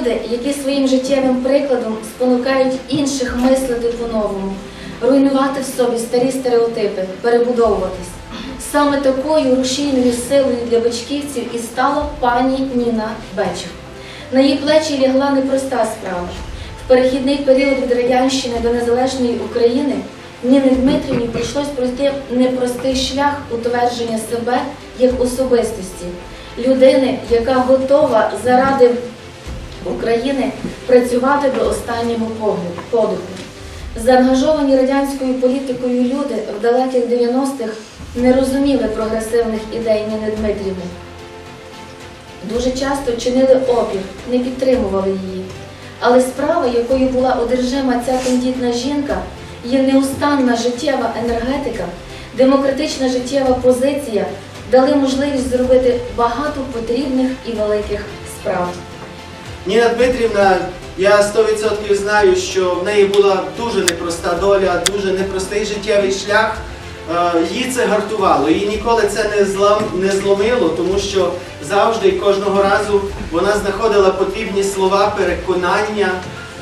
Люди, які своїм життєвим прикладом спонукають інших мислити по-новому, руйнувати в собі старі стереотипи, перебудовуватись. Саме такою рушійною силою для бичківців і стала пані Ніна Бечук. На її плечі лягла непроста справа. В перехідний період від Радянщини до незалежної України Ніни Дмитрівні прийшлось пройти непростий шлях утвердження себе як особистості, людини, яка готова заради України працювати до останнього подиху. Заангажовані радянською політикою люди в далеких 90-х не розуміли прогресивних ідей Ніни Дмитрівни. Дуже часто чинили опір, не підтримували її. Але справа, якою була одержима ця тендітна жінка, її неустанна життєва енергетика, демократична життєва позиція дали можливість зробити багато потрібних і великих справ. Ніна Дмитрівна, я 100% знаю, що в неї була дуже непроста доля, дуже непростий життєвий шлях. Е, Її це гартувало, її ніколи це не, злам, не зломило, тому що завжди і кожного разу вона знаходила потрібні слова переконання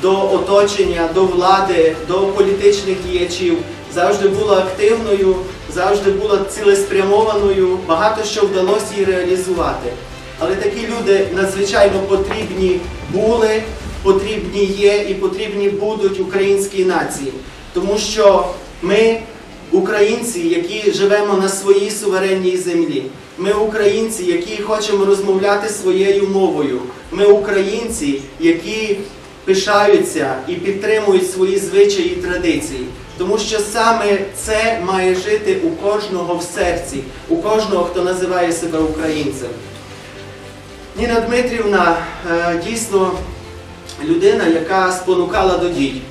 до оточення, до влади, до політичних діячів. Завжди була активною, завжди була цілеспрямованою, багато що вдалося їй реалізувати. Але такі люди надзвичайно потрібні були, потрібні є і потрібні будуть українській нації. Тому що ми, українці, які живемо на своїй суверенній землі, ми українці, які хочемо розмовляти своєю мовою. Ми українці, які пишаються і підтримують свої звичаї і традиції. Тому що саме це має жити у кожного в серці, у кожного, хто називає себе українцем. Ніна Дмитрівна е, дійсно людина, яка спонукала до дій.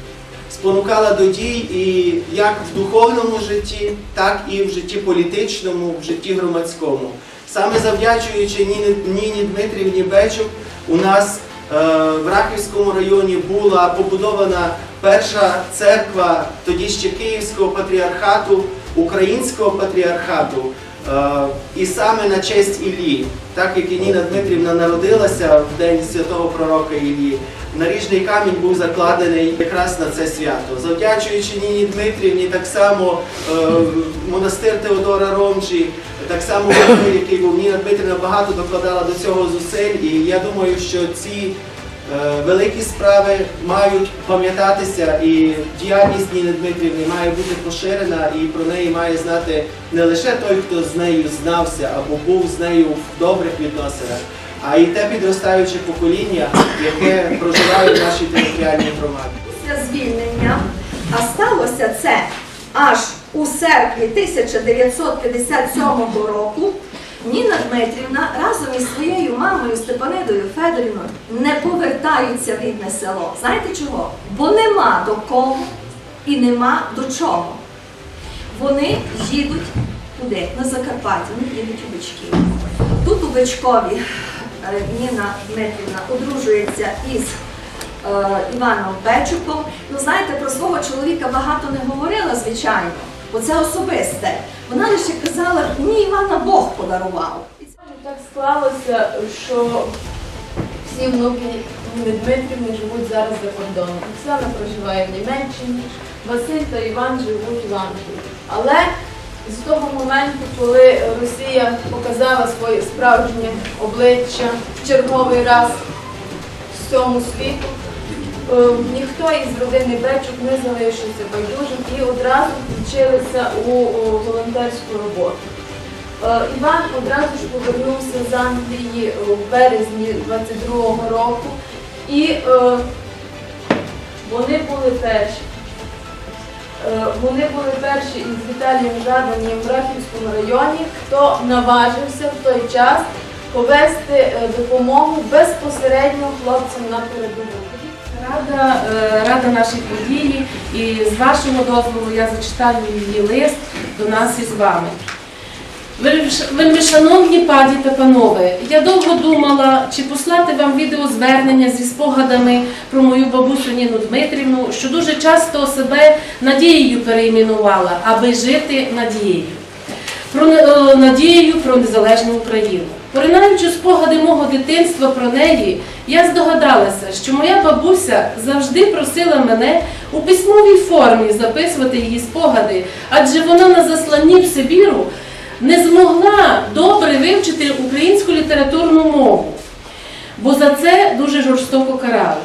Спонукала до дій і як в духовному житті, так і в житті політичному, в житті громадському. Саме завдячуючи Ніні, Дмитрівні Бечук, у нас е, в Рахівському районі була побудована перша церква тоді ще Київського патріархату, Українського патріархату. Е, І саме на честь Іллі, так як і Ніна Дмитрівна народилася в день святого пророка Іллі, наріжний камінь був закладений якраз на це свято. Завдячуючи Ніні Дмитрівні, так само е, монастир Теодора Ромчі, так само який був Ніна Дмитрівна багато докладала до цього зусиль. І я думаю, що ці Великі справи мають пам'ятатися, і діяльність Ніни Дмитрівни має бути поширена, і про неї має знати не лише той, хто з нею знався або був з нею в добрих відносинах, а й те підростаюче покоління, яке проживає в нашій територіальній громаді. після звільнення, а сталося це аж у серпні 1957 року, Ніна Дмитрівна разом із своєю мамою Степанидою Федорівною не повертаються в рідне село. Знаєте чого? Бо нема до кого і нема до чого. Вони їдуть туди, на Закарпаття, вони їдуть у Бичків. Тут у Бичкові е, Ніна Дмитрівна одружується із е, Іваном Бечуком. Ну, знаєте, про свого чоловіка багато не говорила, звичайно, бо це особисте. Вона лише казала, мені Івана Бог подарував. І Так склалося, що всі внуки Дмитрівни живуть зараз за кордоном. Оксана проживає в Німеччині, Василь та Іван живуть в Англії. Але з того моменту, коли Росія показала своє справжнє обличчя в черговий раз всьому світу, ніхто із родини Бечук не залишився байдужим і одразу включилися у, у волонтерську роботу. Е, Іван одразу ж повернувся з Англії в березні 22-го року, і е, вони були перші. Е, Вони були перші із Віталієм Жаданім в Рахівському районі, хто наважився в той час повести е, допомогу безпосередньо хлопцям на передову. Рада, е, рада нашій події, і з вашого дозволу я зачитаю її лист до нас із вами. Вельми шановні пані та панове, я довго думала, чи послати вам відеозвернення зі спогадами про мою бабусю Ніну Дмитрівну, що дуже часто себе надією перейменувала, аби жити надією. Про е, про незалежну Україну. Поринаючи спогади мого дитинства про неї, я здогадалася, що моя бабуся завжди просила мене у письмовій формі записувати її спогади, адже вона на засланні в Сибіру не змогла добре вивчити українську літературну мову, бо за це дуже жорстоко карали.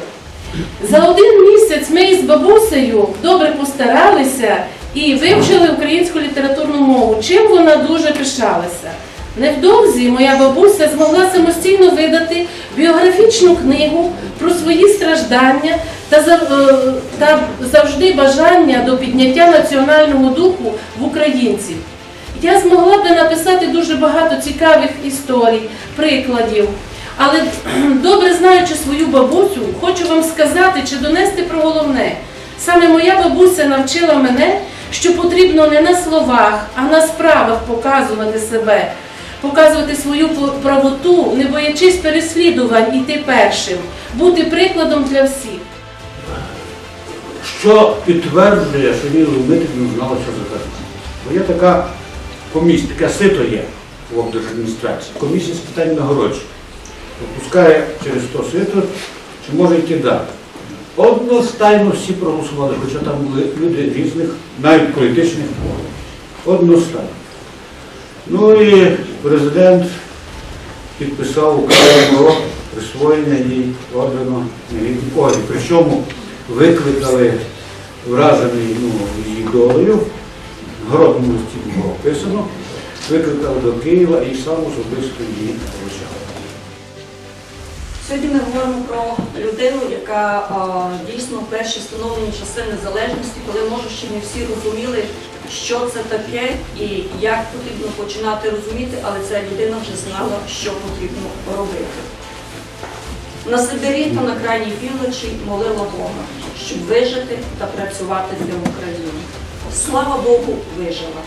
За один місяць ми із бабусею добре постаралися і вивчили українську літературну мову, чим вона дуже пишалася. Невдовзі моя бабуся змогла самостійно видати біографічну книгу про свої страждання та, е, завжди бажання до підняття національного духу в українців. Я змогла би написати дуже багато цікавих історій, прикладів. Але добре знаючи свою бабусю, хочу вам сказати чи донести про головне. Саме моя бабуся навчила мене, що потрібно не на словах, а на справах показувати себе, показувати свою правоту, не боячись переслідувань, іти першим, бути прикладом для всіх. що підтверджує, що Ніна Дмитрівна знала, що заказати. Бо є така комісія, таке сито є в облдержадміністрації, комісія з питань нагороджень. Пропускає через то сито, чи може йти далі. Одностайно всі проголосували, хоча там були люди різних, навіть політичних поглядів. Одностайно. Ну і президент підписав про присвоєння їй ордену «Негідний орден». Причому викликали вражений ну, її долею, в городному листі було описано, викликали до Києва і сам особисто її вручав. Сьогодні ми говоримо про людину, яка а, дійсно в перші встановлені часи незалежності, коли може ще не всі розуміли, що це таке і як потрібно починати розуміти, але ця людина вже знала, що потрібно робити. На Сибирі та на крайній півночі молила Бога, щоб вижити та працювати для України. Слава Богу, вижила.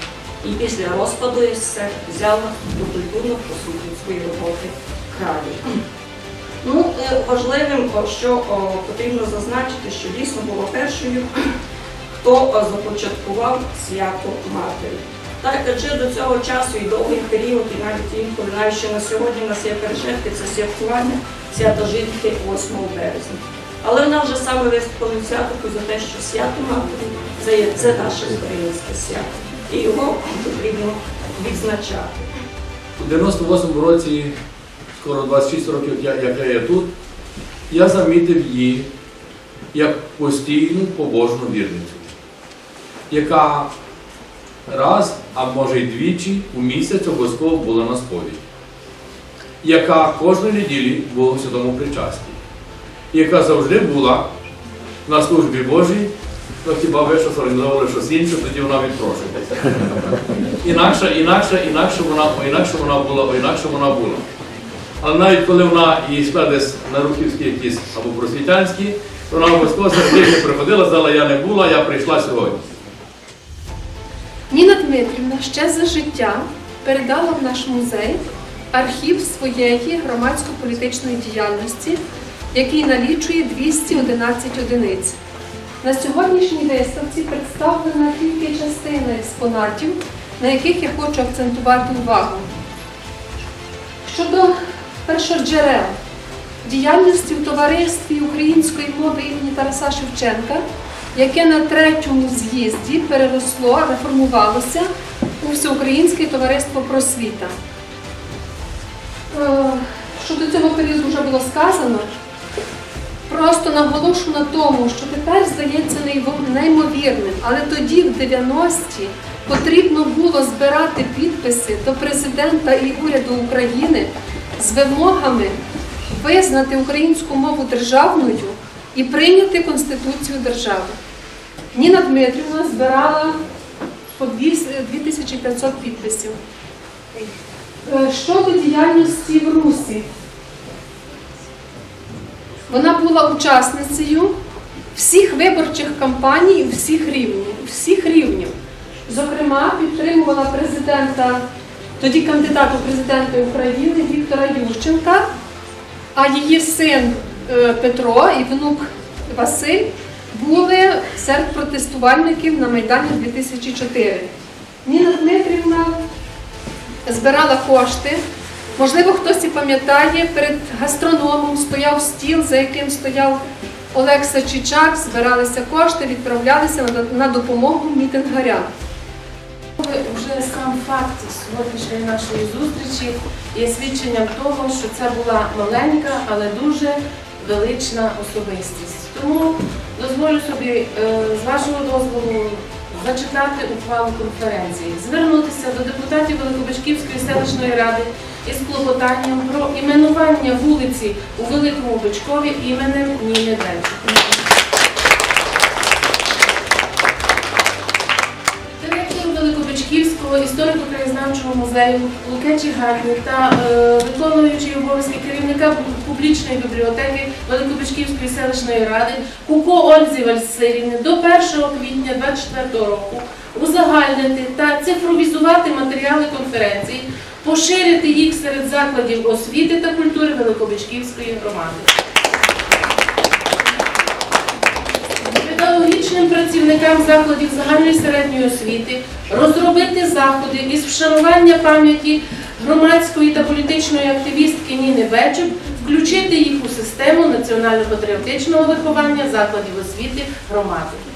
І після розпаду СССР взяла до культурно-просвітницької роботи краю. Ну, е, важливим, що потрібно зазначити, що дійсно була першою, хто започаткував свято Матері. Так, адже до цього часу і довгий період, і навіть інколи, навіть ще на сьогодні у нас є перешетки, це святкування свята жінки 8 березня. Але вона вже саме виступила святку за те, що свято Матері це, є, це наше українське свято. І його потрібно відзначати. У 98 році, скоро 26 років, як я є тут, я замітив її як постійну побожну вірницю, яка раз, а може й двічі у місяць обов'язково була на сповіді, яка кожної неділі була у святому причасті, яка завжди була на службі Божій, ну хіба ви щось організовували щось інше, тоді вона відпрошується. Інакше, інакше, інакше вона, інакше вона була, інакше вона була. Але навіть коли вона і йшла десь на рухівські якісь або просвітянські, вона обов'язково не приходила, сказала, я не була, я прийшла сьогодні. Ніна Дмитрівна ще за життя передала в наш музей архів своєї громадсько-політичної діяльності, який налічує 211 одиниць. На сьогоднішній виставці представлена тільки частина експонатів, на яких я хочу акцентувати увагу. Щодо першоджерел діяльності в товаристві української мови імені Тараса Шевченка, яке на третьому з'їзді переросло, реформувалося у Всеукраїнське товариство просвіта. Е, Щодо цього періоду вже було сказано. Просто наголошу на тому, що тепер здається неймовірним, але тоді, в 90-ті, потрібно було збирати підписи до президента і уряду України з вимогами визнати українську мову державною і прийняти Конституцію держави. Ніна Дмитрівна збирала по 2500 підписів. Е, Щодо діяльності в Русі, вона була учасницею всіх виборчих кампаній всіх рівнів, всіх рівнів. Зокрема, підтримувала президента, тоді кандидата у президенти України Віктора Ющенка, а її син е, Петро і внук Василь були серед протестувальників на Майдані 2004. Ніна Дмитрівна збирала кошти. Можливо, хтось і пам'ятає, перед гастрономом стояв стіл, за яким стояв Олекса Чичак, збиралися кошти, відправлялися на допомогу мітингарям. Вже сам факт сьогоднішньої нашої зустрічі є свідченням того, що це була маленька, але дуже велична особистість. Тому дозволю собі е, з вашого дозволу зачитати ухвалу конференції, звернутися до депутатів Великобичківської селищної ради із клопотанням про іменування вулиці у Великому Бичкові іменем Ніни Денчук. Великобичківського історико-краєзнавчого музею Лукечі Гатні та е, виконуючий обов'язки керівника публічної бібліотеки Великобичківської селищної ради Куко Ользі Вальсирівни до 1 квітня 2024 року узагальнити та цифровізувати матеріали конференції, поширити їх серед закладів освіти та культури Великобичківської громади. Педагогічним працівникам закладів загальної середньої освіти розробити заходи із вшанування пам'яті громадської та політичної активістки Ніни Бечук, включити їх у систему національно-патріотичного виховання закладів освіти громади.